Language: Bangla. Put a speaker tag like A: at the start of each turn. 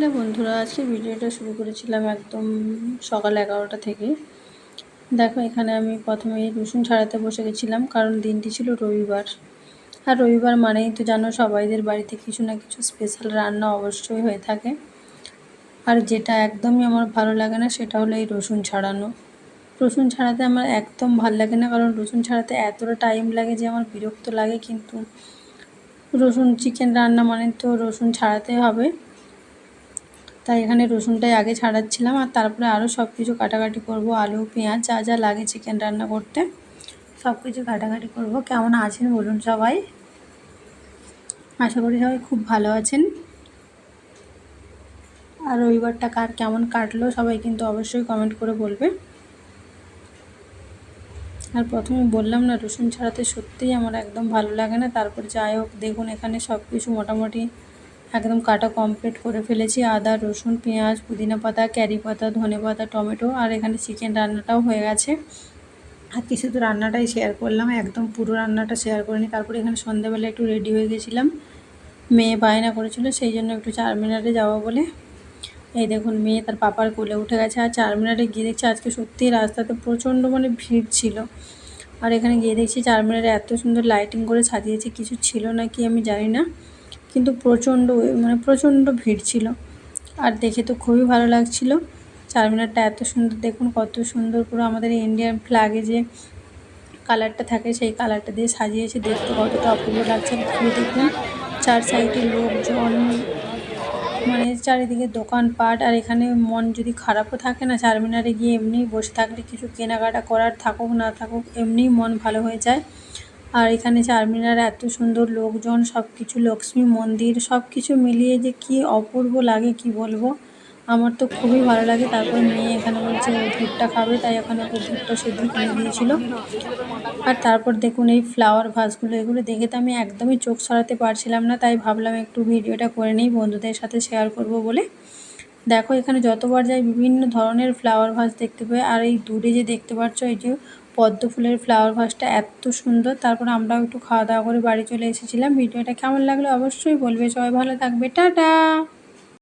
A: হ্যালো বন্ধুরা, আজকে ভিডিওটা শুরু করেছিলাম একদম সকাল এগারোটা থেকে। দেখো, এখানে আমি প্রথমে রসুন ছাড়াতে বসে গেছিলাম, কারণ দিনটি ছিল রবিবার। আর রবিবার মানেই তো জানো, সবাইদের বাড়িতে কিছু না কিছু স্পেশাল রান্না অবশ্যই হয়ে থাকে। আর যেটা একদমই আমার ভালো লাগে না, সেটা হলো এই রসুন ছাড়ানো। রসুন ছাড়াতে আমার একদম ভালো লাগে না, কারণ রসুন ছাড়াতে এতটা টাইম লাগে যে আমার বিরক্ত লাগে, কিন্তু রসুন চিকেন রান্না মানে তো রসুন ছাড়াতে হবে। তাই এখানে রসুনটাই আগে ছাড়াচ্ছিলাম আর তারপরে আরও সব কিছু কাটাকাটি করব, আলু, পেঁয়াজ, যা যা লাগে চিকেন রান্না করতে। সব কিছু কাটাকাটি করব। কেমন আছেন বলুন সবাই? আশা করি সবাই খুব ভালো আছেন। আর রবিবারটা কার কেমন কাটলো সবাই কিন্তু অবশ্যই কমেন্ট করে বলবে। আর প্রথমে বললাম না, রসুন ছাড়াতে সত্যিই আমার একদম ভালো লাগে না। তারপর যাই হোক, দেখুন এখানে সব কিছু মোটামুটি একদম কাটা কমপ্লিট করে ফেলেছি। আদা, রসুন, পেঁয়াজ, পুদিনা পাতা, ক্যারি পাতা, ধনে পাতা, টমেটো আর এখানে চিকেন রান্নাটাও হয়ে গেছে। আর কিছু তো রান্নাটাই শেয়ার করলাম, একদম পুরো রান্নাটা শেয়ার করিনি। তারপরে এখানে সন্ধ্যাবেলা একটু রেডি হয়ে গেছিলাম। মেয়ে বায়না করেছিল, সেই জন্য একটু চার মিনারে যাওয়া বলে। এই দেখুন, মেয়ে তার পাপার কোলে উঠে গেছে। আর চার মিনারে গিয়ে দেখছি আজকে সত্যিই রাস্তাতে প্রচণ্ড মানে ভিড় ছিল। আর এখানে গিয়ে দেখছি চার মিনারে এত সুন্দর লাইটিং করে সাজিয়েছে, কিছু ছিল না কি আমি জানি না। কিন্তু প্রচণ্ড মানে প্রচণ্ড ভিড় ছিল। আর দেখে তো খুবই ভালো লাগছিল। চারমিনারটা এত সুন্দর, দেখুন কত সুন্দর পুরো আমাদের ইন্ডিয়ান ফ্ল্যাগে যে কালারটা থাকে, সেই কালারটা দিয়ে সাজিয়েছে। দেখতে কতটা অপূর্ব লাগছে। ঘুরে দেখুন, চার সাইডে লোকজন মানে চারিদিকে দোকানপাট। আর এখানে মন যদি খারাপও থাকে না, চারমিনারে গিয়ে এমনি বসে থাকলে কিছু কেনাকাটা করার থাকুক, না থাকুক, এমনিই মন ভালো হয়ে যায়। আর এখানে চারমিনার এত সুন্দর লোকজন সব কিছু লক্ষ্মী মন্দির সব কিছু মিলিয়ে যে কি অপূর্ব লাগে কি বলব? আমার তো খুবই ভালো লাগে। তারপর মেয়ে এখানে বলছে ভুট্টা খাবে। তাই এখানে ওকে ভুট্টা সেদ্ধ কিনে দিয়েছিল। আর তারপর দেখুন এই ফ্লাওয়ার ভাসগুলো এগুলো দেখে তো আমি একদমই চোখ সরাতে পারছিলাম না। তাই ভাবলাম একটু ভিডিওটা করে নিই, বন্ধুদের সাথে শেয়ার করব বলে। দেখো এখানে যতবার যাই বিভিন্ন ধরনের ফ্লাওয়ার ভাস দেখতে পাই। আর এই দূরে যে দেখতে পাচ্ছ, এই যে পদ্ম ফুলের ফ্লাওয়ার ভাসটা এত সুন্দর। তারপর আমরাও একটু খাওয়া দাওয়া করে বাড়ি চলে এসেছিলাম। ভিডিওটা কেমন লাগল অবশ্যই বলবে। সবাই ভালো থাকবে। টাটা!